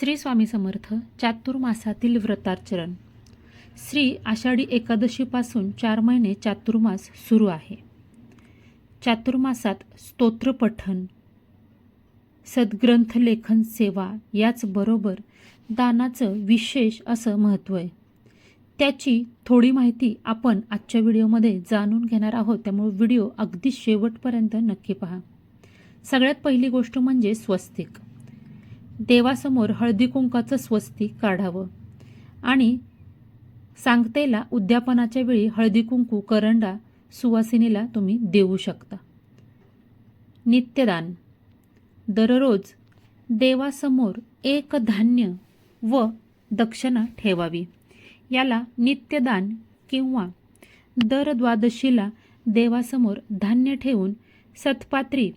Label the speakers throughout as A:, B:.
A: श्री स्वामी समर्थ चातुर्मासातील व्रताचरण. श्री आषाढी एकादशीपासून चार महिने चातुर्मास सुरू आहे. चातुर्मासात स्तोत्रपठन सद्ग्रंथ लेखन सेवा याचबरोबर दानाचं विशेष असं महत्त्व आहे. त्याची थोडी माहिती आपण आजच्या व्हिडिओमध्ये जाणून घेणार आहोत. त्यामुळे व्हिडिओ अगदी शेवटपर्यंत नक्की पहा. सगळ्यात पहिली गोष्ट म्हणजे स्वस्तिक. देवासमोर हळदी कुंकाचं स्वस्ती काढावं. आणि सांगतेला उद्यापनाच्या वेळी हळदी कुंकू करंडा सुवासिनीला तुम्ही देऊ शकता. नित्यदान. दररोज देवासमोर एक धान्य व दक्षिणा ठेवावी. याला नित्यदान किंवा दर द्वादशीला देवासमोर धान्य ठेवून सत्पात्री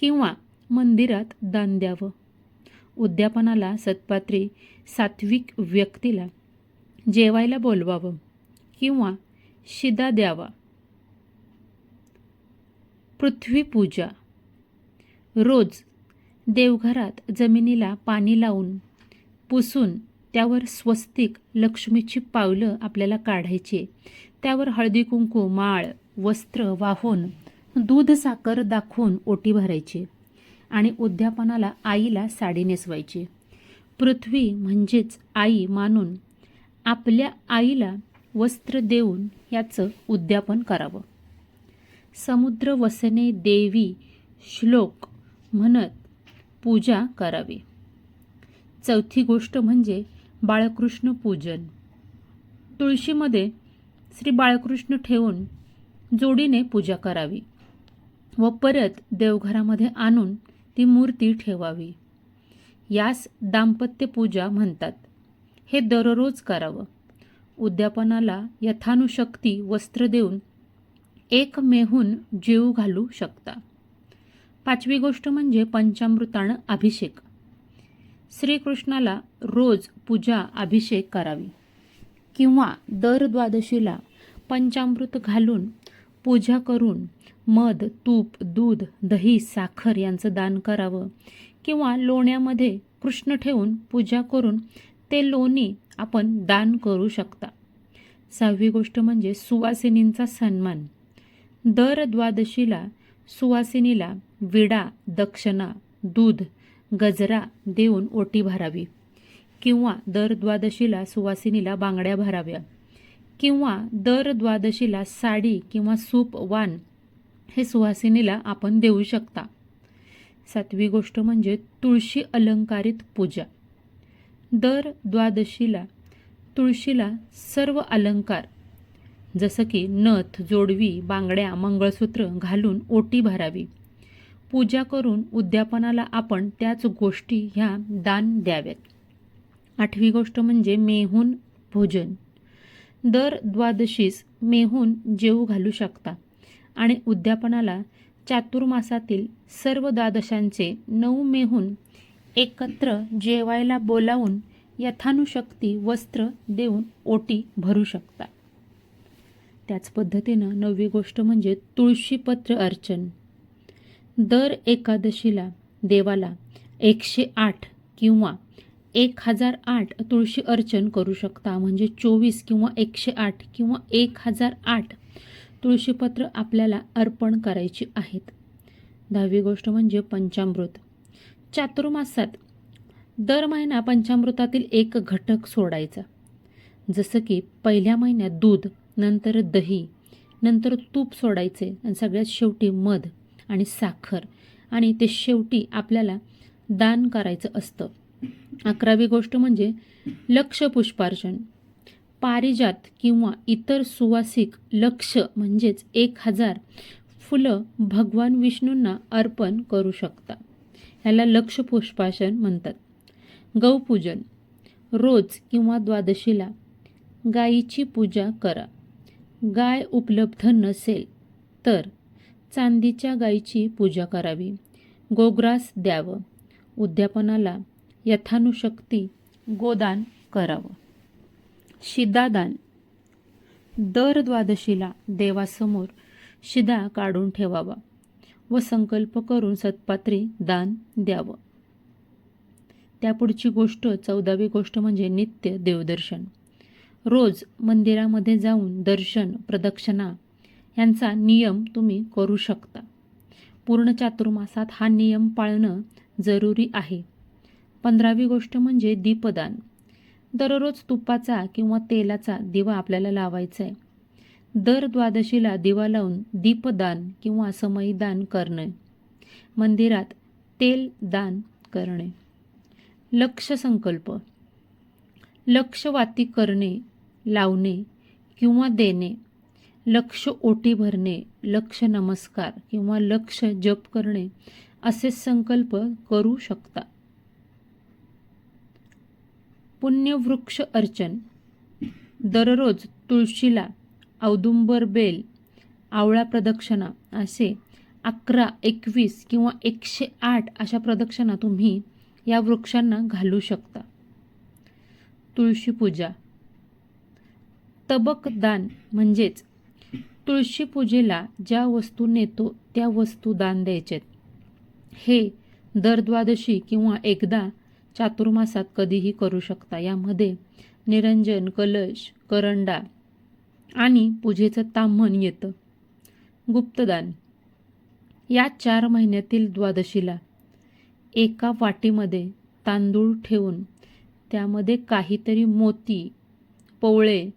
A: किंवा मंदिरात दान द्यावं. उद्यापनाला सत्पात्री सात्विक व्यक्तीला जेवायला बोलवावं किंवा शिदा द्यावा. पृथ्वीपूजा रोज देवघरात जमिनीला पाणी लावून पुसून त्यावर स्वस्तिक लक्ष्मीची पावलं आपल्याला काढायची. त्यावर हळदी कुंकू माळ वस्त्र वाहून दूध साखर दाखवून ओटी भरायची. आणि उद्यापनाला आईला साडी नेसवायची. पृथ्वी म्हणजेच आई मानून आपल्या आईला वस्त्र देऊन याचं उद्यापन करावं. समुद्र वसने देवी श्लोक म्हणत पूजा करावी. चौथी गोष्ट म्हणजे बाळकृष्ण पूजन. तुळशीमध्ये श्री बाळकृष्ण ठेवून जोडीने पूजा करावी व परत देवघरामध्ये आणून ती मूर्ती ठेवावी. यास दाम्पत्यपूजा म्हणतात. हे दररोज करावं. उद्यापनाला यथानुशक्ती वस्त्र देऊन एक मेहून जीव घालू शकता. पाचवी गोष्ट म्हणजे पंचामृतानं अभिषेक. श्रीकृष्णाला रोज पूजा अभिषेक करावी. किंवा दर द्वादशीला पंचामृत घालून पूजा करून मध तूप दूध दही साखर यांचं दान करावं. किंवा लोण्यामध्ये कृष्ण ठेवून पूजा करून ते लोणी आपण दान करू शकता. सहावी गोष्ट म्हणजे सुवासिनींचा सन्मान. दर द्वादशीला सुवासिनीला विडा दक्षिणा दूध गजरा देऊन ओटी भरावी. किंवा दर द्वादशीला सुवासिनीला बांगड्या भराव्या. किंवा दर द्वादशीला साडी किंवा सूप वान हे सुवासिनीला आपण देऊ शकता. सातवी गोष्ट म्हणजे तुळशी अलंकारित पूजा. दर द्वादशीला तुळशीला सर्व अलंकार जसं की नथ जोडवी बांगड्या मंगळसूत्र घालून ओटी भरावी. पूजा करून उद्यापनाला आपण त्याच गोष्टी ह्या दान द्याव्यात. आठवी गोष्ट म्हणजे मेहून भोजन. दर द्वादशीस मेहून जेऊ घालू शकता. आणि उद्यापनाला चातुर्मासातील सर्व द्वादशांचे नऊ मेहून एकत्र जेवायला बोलावून यथानुशक्ती वस्त्र देऊन ओटी भरू शकता. त्याच पद्धतीनं नववी गोष्ट म्हणजे तुळशीपत्र अर्चन. दर एकादशीला देवाला एकशे आठ किंवा एक हजार आठ तुळशी अर्चन करू शकता. म्हणजे चोवीस किंवा एकशे आठ किंवा एक हजार आठ तुळशीपत्र आपल्याला अर्पण करायची आहेत. दहावी गोष्ट म्हणजे पंचामृत. चातुर्मासात दर महिना पंचामृतातील एक घटक सोडायचा. जसं की पहिल्या महिन्यात दूध नंतर दही नंतर तूप सोडायचे आणि सगळ्यात शेवटी मध आणि साखर. आणि ते शेवटी आपल्याला दान करायचं असतं. अकरावी गोष्ट म्हणजे लक्ष पुष्पार्चन पारिजात किंवा इतर सुवासिक लक्ष म्हणजेच एक हजार फुलं भगवान विष्णूंना अर्पण करू शकता. ह्याला लक्ष पुष्पाशन म्हणतात. गौपूजन. रोज किंवा द्वादशीला गायीची पूजा करा. गाय उपलब्ध नसेल तर चांदीच्या गायीची पूजा करावी. गोग्रास द्यावं. उद्यापनाला यथानुशक्ती गोदान करावं. शिदादान. दर द्वादशीला देवासमोर शिदा काढून ठेवावा व संकल्प करून सत्पात्री दान द्यावं. त्यापुढची गोष्ट चौदावी गोष्ट म्हणजे नित्य देवदर्शन. रोज मंदिरामध्ये जाऊन दर्शन प्रदक्षिणा यांचा नियम तुम्ही करू शकता. पूर्ण चातुर्मासात हा नियम पाळणं जरुरी आहे. पंधरावी गोष्ट म्हणजे दीपदान. दररोज तुपाचा किंवा तेलाचा दिवा आपल्याला लावायचा आहे दर द्वादशीला दिवा लावून दीपदान किंवा समयदान करणे. मंदिरात तेल दान करणे. लक्ष संकल्प. लक्षवाती करणे लावणे किंवा देणे. लक्ष ओटी भरणे लक्ष नमस्कार किंवा लक्ष जप करणे असे संकल्प करू शकता. पुण्यवृक्ष अर्चन. दररोज तुळशीला औदुंबर बेल आवळा प्रदक्षिणा असे अकरा एकवीस किंवा एकशे आठ अशा प्रदक्षिणा तुम्ही या वृक्षांना घालू शकता. तुळशी पूजा. तबक दान म्हणजेच तुळशी पूजेला ज्या वस्तू नेतो त्या वस्तू दान द्यायचेत. हे दर द्वादशी किंवा एकदा चातुर्मासात कधीही करू शकता. यामध्ये निरंजन कलश करंडा आणि पूजेचं ताम्हण येतं. गुप्तदान. या चार महिन्यातील द्वादशीला एका वाटीमध्ये तांदूळ ठेवून त्यामध्ये काहीतरी मोती पवळे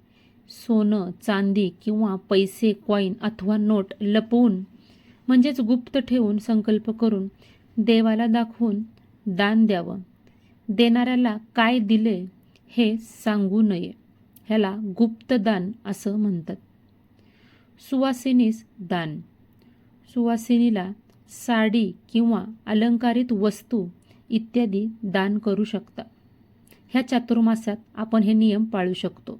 A: सोनं चांदी किंवा पैसे कॉईन अथवा नोट लपवून म्हणजेच गुप्त ठेवून संकल्प करून देवाला दाखवून दान द्यावं. देणाऱ्याला काय दिले हे सांगू नये. ह्याला गुप्तदान असं म्हणतात. सुवासिनीस दान. सुवासिनीला साडी किंवा अलंकारित वस्तू इत्यादी दान करू शकता. ह्या चातुर्मासात आपण हे नियम पाळू शकतो.